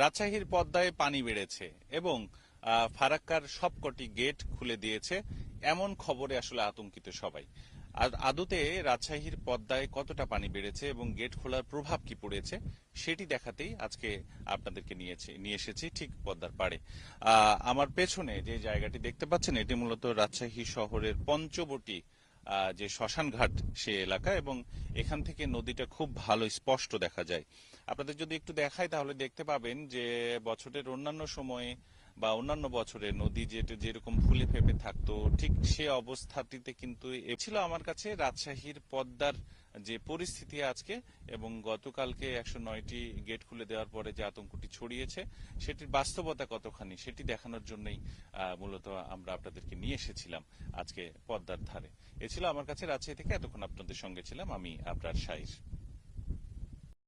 রাজশাহীর পদ্মায় পানি বেড়েছে এবং ফারাক্কার সবকটি গেট খুলে দিয়েছে। এমন খবরে আসলে আতঙ্কিত সবাই। আদতে রাজশাহীর পদ্মায় কতটা পানি বেড়েছে এবং গেট খোলার প্রভাব কি পড়েছে সেটি দেখাতেই আজকে আপনাদেরকে নিয়েছে, নিয়ে এসেছি ঠিক পদ্মার পাড়ে। আমার পেছনে যে জায়গাটি দেখতে পাচ্ছেন, এটি মূলত রাজশাহী শহরের পঞ্চবটি যে শ্মশানঘাট সে এলাকা এবং এখান থেকে নদীটা খুব ভালো, স্পষ্ট দেখা যায়। আপনাদের যদি একটু দেখায় তাহলে দেখতে পাবেন যে বছরের অন্যান্য সময়ে বা অন্যান্য বছরে নদী যেটা যেরকম ফুলে ফেপে থাকতো, ঠিক সে অবস্থাটিতে কিন্তু ছিল আমার কাছে রাজশাহীর পদ্মার যে পরিস্থিতি আজকে এবং গতকালকে একশো নয়টি গেট খুলে দেওয়ার পরে যে আতঙ্কটি ছড়িয়েছে, সেটির বাস্তবতা কতখানি সেটি দেখানোর জন্যই মূলত আমরা আপনাদেরকে নিয়ে এসেছিলাম আজকে পদ্মার ধারে। এ ছিল আমার কাছে রাজশাহী থেকে। এতক্ষণ আপনাদের সঙ্গে ছিলাম আমি, আপনার শাহির।